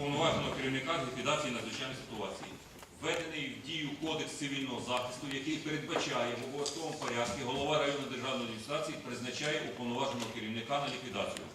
уповноваженого керівника з ліквідації надзвичайної ситуації. Введений в дію кодекс цивільного захисту, який передбачає в обов'язковому порядку голова районної державної адміністрації призначає уповноваженого керівника на ліквідацію.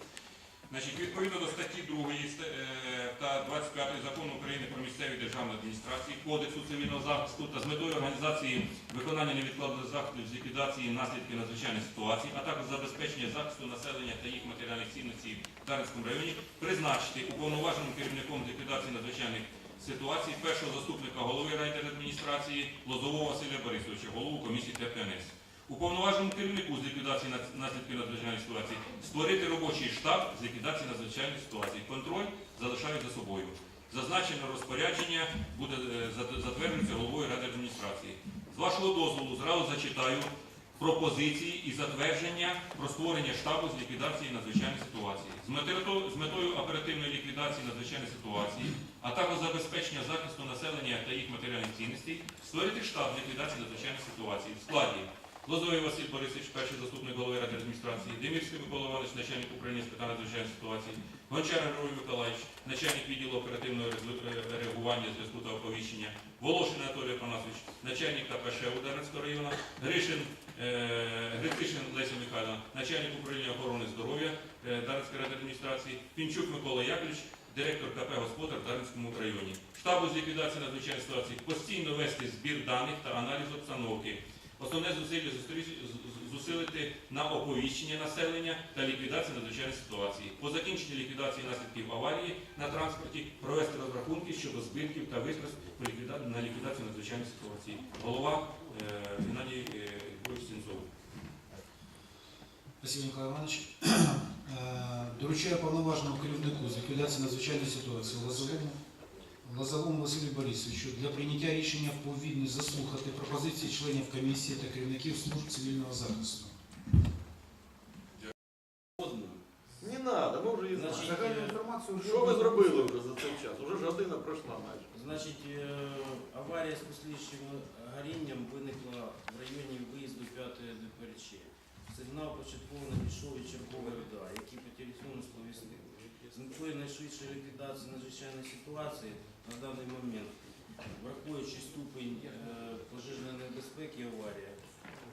Значить, відповідно до статті 2 е, та 25 закону України про місцеві державні адміністрації, Кодексу цивільного захисту та з метою організації виконання невідкладних заходів з ліквідації наслідків надзвичайних ситуацій, а також забезпечення захисту населення та їх матеріальних цінностей в Дарницькому районі, призначити уповноваженим керівником з ліквідації надзвичайних ситуацій першого заступника голови райдержадміністрації Лозового Василя Борисовича, голову комісії ТПНС. Уповноваженому керівнику з ліквідації наслідків надзвичайної ситуації створити робочий штаб з ліквідації надзвичайної ситуації. Контроль залишають за собою. Зазначене розпорядження буде е, затверджується головою ради адміністрації. З вашого дозволу зразу зачитаю пропозиції і затвердження про створення штабу з ліквідації надзвичайної ситуації. З метою, оперативної ліквідації надзвичайної ситуації, а також забезпечення захисту населення та їх матеріальних цінностей, створити штаб з ліквідації надзвичайної ситуації в складі Лозовий Василь Борисович, перший заступник голови ради адміністрації, Демірський Микола Іванович, начальник управління з питань надзвичайної ситуації, Гончар Григорій Миколаївич, начальник відділу оперативного е, реагування зв'язку та оповіщення, Волошин Анатолій Афанасович, начальник КПШ Ударницького району, Гришин, е, Грицишин Леся Михайловна, начальник управління охорони здоров'я е, Дарницької ради адміністрації, Пінчук Микола Яковлевич, директор КП «Господар» в Дарницькому районі. Штабу з ліквідації надзвичайної ситуації постійно вести збір даних та аналіз обстановки. Основне зусилля зусилити на оповіщення населення та ліквідацію надзвичайної ситуації. По закінченні ліквідації наслідків аварії на транспорті провести розрахунки щодо збитків та витрат на ліквідацію надзвичайної ситуації. Голова е, Геннадій е, Григорович Сенцов. Спасибо, Николай Иванович. Е, Доручаю повноважному керівнику з ліквідації надзвичайної ситуації Лозовому, Лозовому Василю Борисовичу для прийняття рішення повідно заслухати пропозиції членів комісії та керівників служб цивільного захисту. Не надо, ми вже її знаємо. Загальну інформацію вже Що ви зробили вже за цей час? Уже ж година пройшла майже. Значить, е, аварія з послідчим горінням виникла в районі виїзду 5-ї ДПРЧ. Сигнал початково надійшов від чергової ОДА, який по телефону сповістив. З метою найшвидшої ліквідації надзвичайної ситуації на даний момент, враховуючи ступень е, пожежної небезпеки аварії,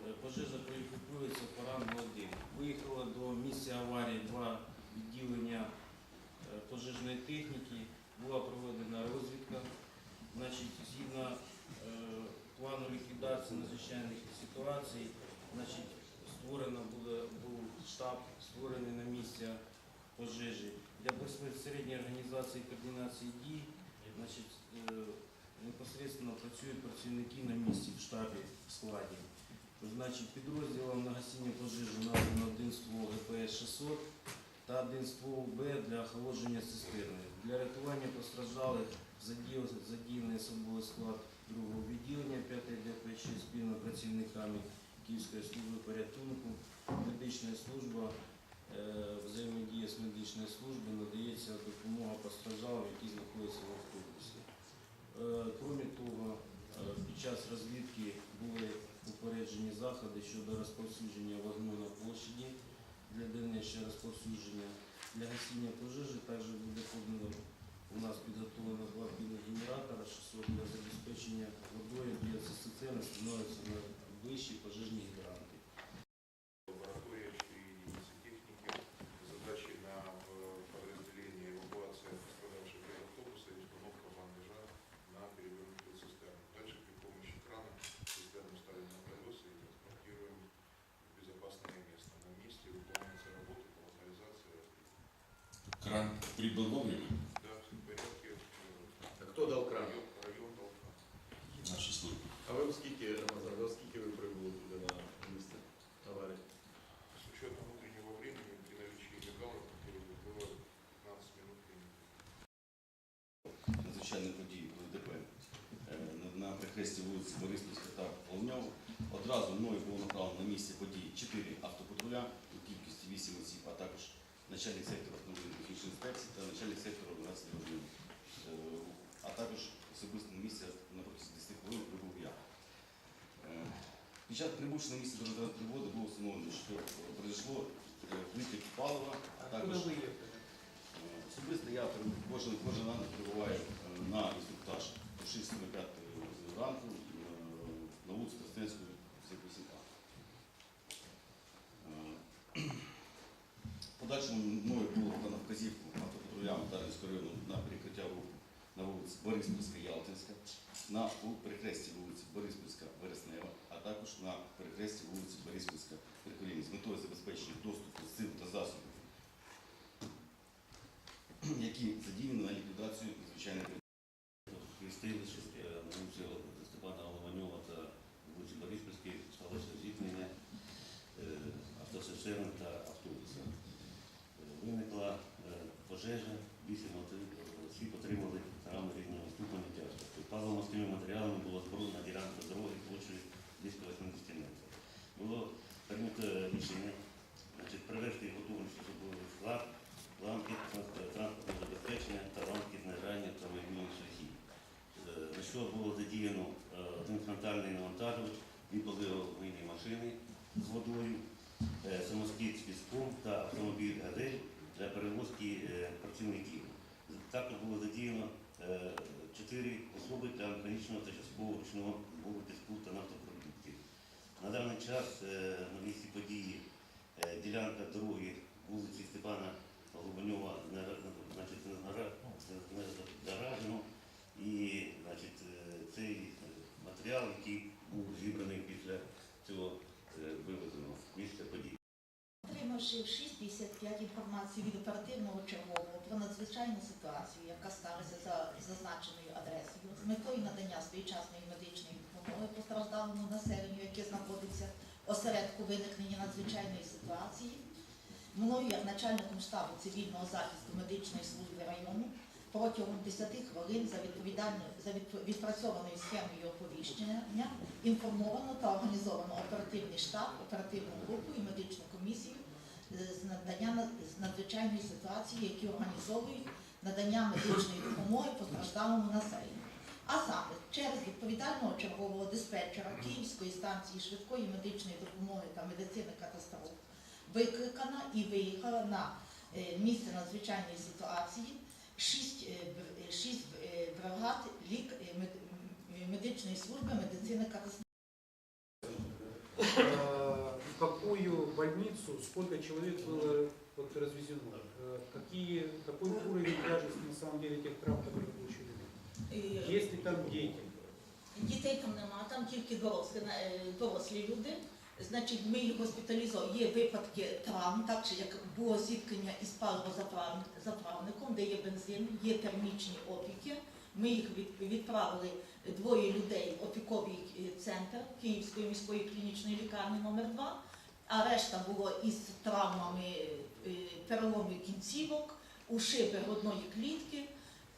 е, пожежа кваліфікується по рангу 1. Виїхало до місця аварії два відділення е, пожежної техніки, була проведена розвідка. Значить, згідно плану ліквідації надзвичайних ситуацій, значить, створено буде був штаб, створений на місці пожежі для безпосередньої організації координації дій. Значить, е, непосередньо працюють працівники на місці в штабі в складі. Значить, підрозділом на гасіння пожежі надано один ствол ГПС-600 та один ствол Б для охолодження цистерни. Для рятування постраждалих задіяний особовий склад другого відділення 5 ДПЧ спільно працівниками Київської служби порятунку, медична служба, е, взаємодія з медичною службою надається допомога постраждалим, які знаходяться в автобусі. Е, Крім того, е, під час розвідки були упереджені заходи щодо розповсюдження вогню на площаді для дальнішого розповсюдження. Для гасіння пожежі також буде подано у нас підготовлено два генератора 600 для забезпечення водою біоцистерни становиться на вищі пожежні гідранти. Кран прибыл вовремя. Да, все в порядке. А хто дав кран? Район, район дал кран. Наши службы. А ви скільки, Рамазан, ви скільки ви прибули туди на місце аварії? С учетом внутреннего времени при наличии лекалов было 15 минут времени. надзвичайні події в ДП е, на- на перехресті вулиці Бориспільська та Полньова. Одразу мною було направлено на місце події 4 автопатруля у кількості 8 осіб, а також начальник сектору автомобільних інспекції та начальник сектору організації дорожнього. А також особисто на місце на протязі 10 хвилин прибув я. Е, Під час прибувши на місце дорожньої пригоди було встановлено, що произошло е, витік палива, а також Е, Особисто я кожен, кожен ранок прибуваю на інструктаж о 6.45 ранку на вулиці Тростянської 78А. Е, В подальшому мною було дано вказівку автопатрулям Дарницького району на перекриття руху на вулиці Бориспільська, Ялтинська, на перехресті вулиці Бориспільська, Вереснева, а також на перехресті вулиці Бориспільська, Приколіні з метою забезпечення доступу сил та засобів які задіяні на ліквідацію надзвичайних Хрестили, е, на вулиці Степана Голованьова та вулиці Бориспільській сталося зіткнення е, автоцистерн та автобуса. Е, Виникла е, пожежа, вісім осіб отримали травми різного ступеня тяжкості. Паливно-мастильними матеріалами було зборона ділянка дороги площею близько 80 метрів. Було прийнято рішення значить, привести готовність особовий склад, ламки транспортного забезпечення та ламки знижання автомобільних шляхів. Е, На що було задіяно е, один фронтальний навантажувач, він поливні машини з водою, е, самоскид з піском та автомобіль «Газель» для перевозки е, працівників. Також було задіяно е, чотири особи для механічного та часткового ручного збору піску та нафтопродуктів. На даний час е, на місці події ділянка дороги вулиці Степана Голубаньова не- заражено. І значить, цей матеріал, який був зібраний після цього е, вивезено в місце події. Отримавши в 6.55 інформацію від оперативного чергового про надзвичайну ситуацію, яка сталася за зазначеною адресою, з метою надання своєчасної медичної допомоги постраждалому населенню, яке знаходиться осередку виникнення надзвичайної ситуації, мною, як начальником штабу цивільного захисту медичної служби району, протягом 10 хвилин за за відпрацьованою схемою оповіщення інформовано та організовано оперативний штаб, оперативну групу і медичну комісію з надання з надзвичайної ситуації, які організовують надання медичної допомоги постраждалому населенню. А саме через відповідального чергового диспетчера Київської станції швидкої медичної допомоги та медицини катастроф викликана і виїхала на е, місце надзвичайної ситуації шість, е, е, шість бригад лік медичної служби медицини катастроф Э, В какую больницу, сколько человек было вот развезено? Э, Какие, какой уровень тяжести на самом деле тех травм, которые получили? Е, Есть ли там дети? Дітей там нема, там тільки дорослі, е, дорослі люди. Значить, ми їх госпіталізуємо. Є випадки травм, так чи як було зіткнення із паливозаправником, де є бензин, є термічні опіки. Ми їх від- відправили двоє людей в опіковий е, центр Київської міської клінічної лікарні номер 2 а решта було із травмами е, переломів кінцівок, ушиби грудної клітки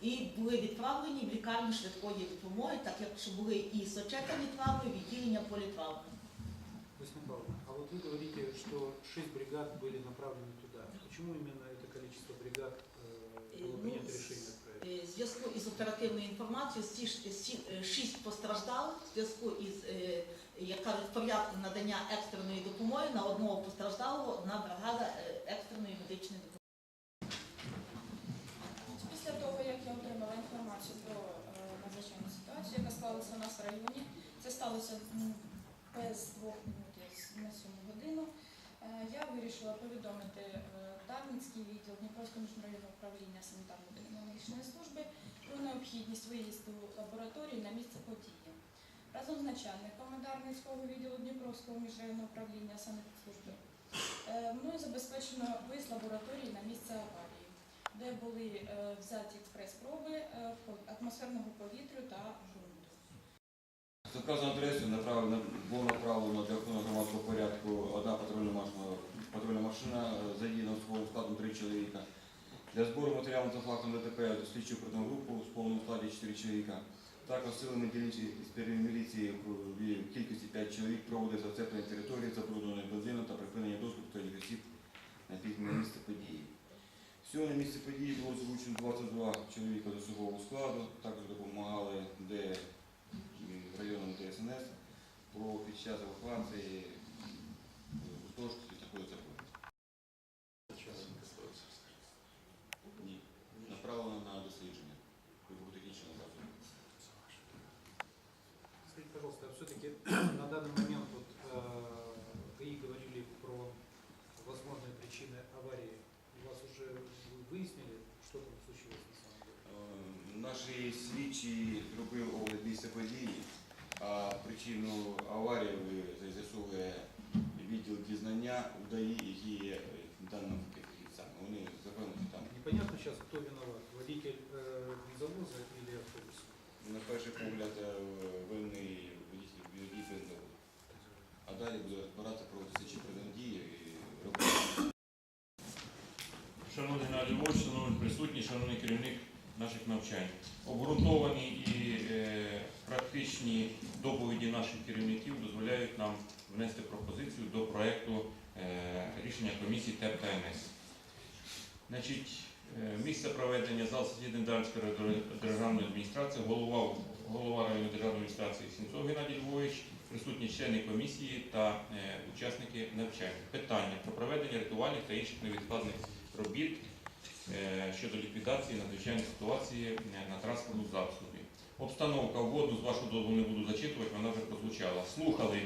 і були відправлені в лікарню швидкої допомоги, так як що були і сочетані травми, відділення політравми. Василий Павловна, а вот вы говорите, что шесть бригад были направлены туда. Почему именно это количество бригад э, было Э, принято ну, решение отправить? Е, В зв'язку із оперативною інформацією всі ж- всі, е, шість постраждалих в зв'язку із як кажуть, в порядку надання екстреної допомоги на одного постраждалого одна бригада е, екстреної медичної допомоги. Після того, як я отримала інформацію про е, надзвичайну ситуацію, яка склалася у нас в районі, це сталося без двох минут на сьому годину. е, Я вирішила повідомити Дарницький відділ Дніпровського міжнародного управління санітарно-епідеміологічної служби про необхідність виїзду лабораторії на місце події. Разом з начальником Дарницького відділу Дніпровського міжрайонного управління санепідслужби е, мною забезпечено виїзд лабораторії на місце аварії де були е, взяті експрес-проби е, атмосферного повітря та ґрунту. За вказану адресу направлено, було направлено для охорони громадського порядку одна патрульна машина, патрульна е, задіяна особовим складом три чоловіка. Для збору матеріалів за фактом ДТП слідчу оперативну групу в повному складі 4 чоловіка. Також силами дільниці з міліції в кількості 5 чоловік проводить зацеплення території, забрудненої бензином та припинення доступу третіх осіб на пізне місце події. Всього на місці події було залучено 22 чоловіка з особового складу, також допомагали де м, районному ДСНС про під час евакуації гуртожитку такої Наші слідчі зробив огляд місця події, а причину аварії з'ясовує відділ дізнання УДАІ, які є в даному фахівцями. Вони запевнені там. Непонятно сейчас, кто виноват, водитель бензовоза или автобуса. На перший погляд е, винний водій водій бензовозу. А далі буде розбиратися про слідчі дії і робити. Шановний Геннадій Львович, шановні присутні, шановний керівник наших навчань. Обґрунтовані і е, практичні доповіді наших керівників дозволяють нам внести пропозицію до проекту е, рішення комісії ТЕП та НС. Значить, е, місце проведення зал засідань Дарницької державної адміністрації, голова, голова районної державної адміністрації Сінцов Геннадій Львович, присутні члени комісії та е, учасники навчання. Питання про проведення ритуальних та інших невідкладних робіт щодо ліквідації надзвичайної ситуації е, на транспортному засобі. Обстановка вводу, з вашого дозволу не буду зачитувати, вона вже прозвучала. Слухали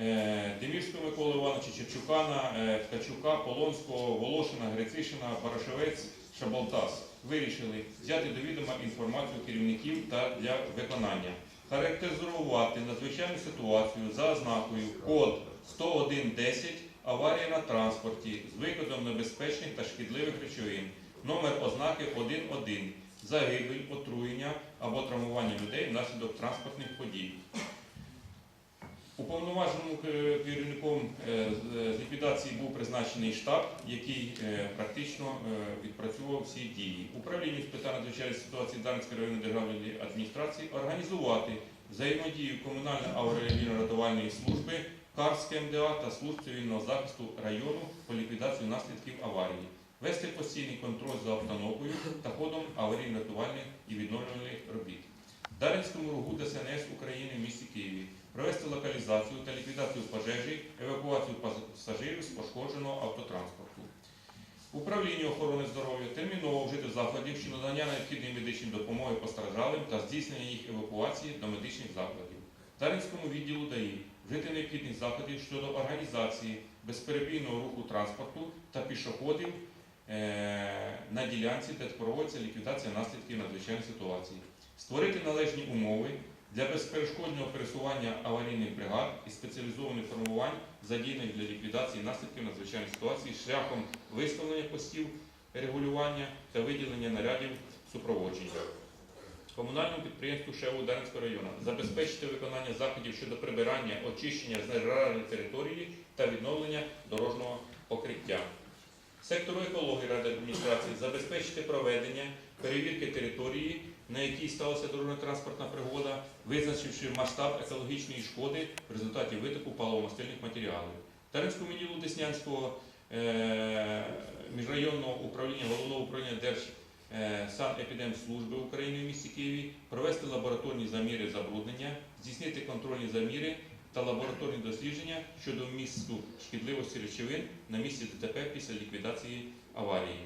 е, Демірського Миколи Івановича, Черчукана, е, Ткачука, Полонського, Волошина, Грицишина, Барашевець, Шабалтас. Вирішили взяти до відома інформацію керівників та для виконання. Характеризувати надзвичайну ситуацію за ознакою код 10110 аварія на транспорті з викидом небезпечних та шкідливих речовин. Номер ознаки 1.1. Загибель, отруєння або травмування людей внаслідок транспортних подій. Уповноваженим е, керівником е, з- з ліквідації був призначений штаб, який е, практично е, відпрацьовував всі дії. Управлінню з питань надзвичайної ситуації Дарницької районної державної адміністрації організувати взаємодію комунальної аварійно-рятувальної служби, КАРС МДА та служб цивільного захисту району по ліквідації наслідків аварії, вести постійний контроль за обстановкою та ходом аварійно-рятувальних і відновлювальних робіт. Дарницькому ругу ДСНС України в місті Києві провести локалізацію та ліквідацію пожежі, евакуацію пасажирів з пошкодженого автотранспорту. Управління охорони здоров'я терміново вжити заходів щодо надання необхідної медичної допомоги постраждалим та здійснення їх евакуації до медичних закладів. Дарницькому відділу ДАІ вжити необхідних заходів щодо організації безперебійного руху транспорту та пішоходів е, на ділянці, де проводиться ліквідація наслідків надзвичайної ситуації. Створити належні умови для безперешкодного пересування аварійних бригад і спеціалізованих формувань, задіяних для ліквідації наслідків надзвичайної ситуації шляхом виставлення постів регулювання та виділення нарядів супроводження. Комунальному підприємству ШЕУ Дарницького району забезпечити виконання заходів щодо прибирання, очищення знежареної території та відновлення дорожнього покриття. Сектору екології ради адміністрації забезпечити проведення перевірки території, на якій сталася дорожньо-транспортна пригода, визначивши масштаб екологічної шкоди в результаті витоку паливомастильних матеріалів. Дарницькому відділу Деснянського е, міжрайонного управління головного управління Держ санепідемслужби України в місті Києві провести лабораторні заміри забруднення, здійснити контрольні заміри та лабораторні дослідження щодо вмісту шкідливості речовин на місці ДТП після ліквідації аварії.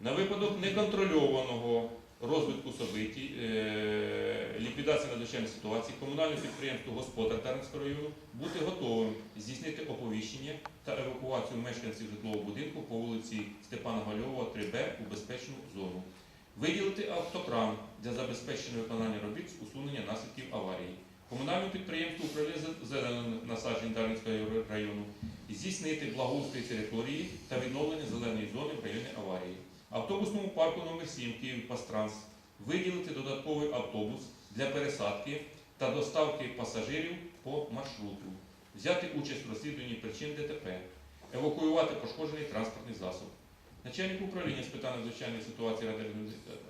На випадок неконтрольованого розвитку событий, е, ліквідації надзвичайної ситуації, комунальне підприємство Господар Дарницького району бути готовим здійснити оповіщення та евакуацію мешканців житлового будинку по вулиці Степана Гальова, 3Б у безпечну зону. Виділити автокран для забезпечення виконання робіт з усунення наслідків аварії. Комунальному підприємству управління зелених насаджень Дарницького району здійснити благоустрій території та відновлення зеленої зони в районі аварії. Автобусному парку номер 7 Київ Пастранс виділити додатковий автобус для пересадки та доставки пасажирів по маршруту, взяти участь в розслідуванні причин ДТП, евакуювати пошкоджений транспортний засоб. Начальник управління з питань надзвичайної ситуації Ради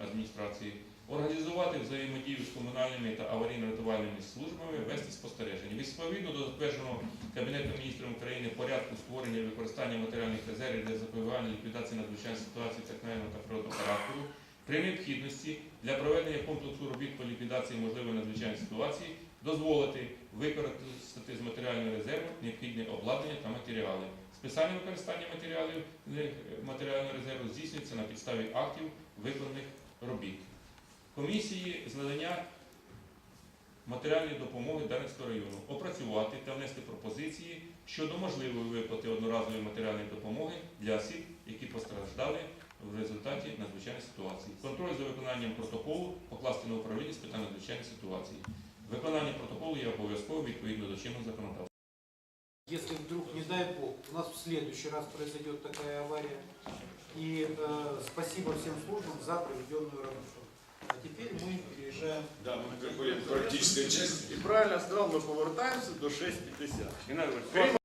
адміністрації організувати взаємодію з комунальними та аварійно-рятувальними службами, вести спостереження. Відповідно до затвердженого Кабінетом міністрів України порядку створення і використання матеріальних резервів для запобігання ліквідації надзвичайних ситуацій техногенного та природного характеру, при необхідності для проведення комплексу робіт по ліквідації можливої надзвичайної ситуації дозволити використати з матеріального резерву необхідне обладнання та матеріали. Списання використання матеріалів матеріального резерву здійснюється на підставі актів виконаних робіт. Комісії з надання матеріальної допомоги Дарницького району опрацювати та внести пропозиції щодо можливої виплати одноразової матеріальної допомоги для осіб, які постраждали в результаті надзвичайної ситуації. Контроль за виконанням протоколу покласти на управління з питань надзвичайної ситуації. Виконання протоколу є обов'язковим відповідно до чинного законодавства. Если вдруг, не дай бог, у нас в следующий раз произойдет такая авария. И э, всем службам за проведенную работу. А теперь мы переезжаем Да, мы переходим к практической части. І правильно сказав, ми повертаємося до 6.50.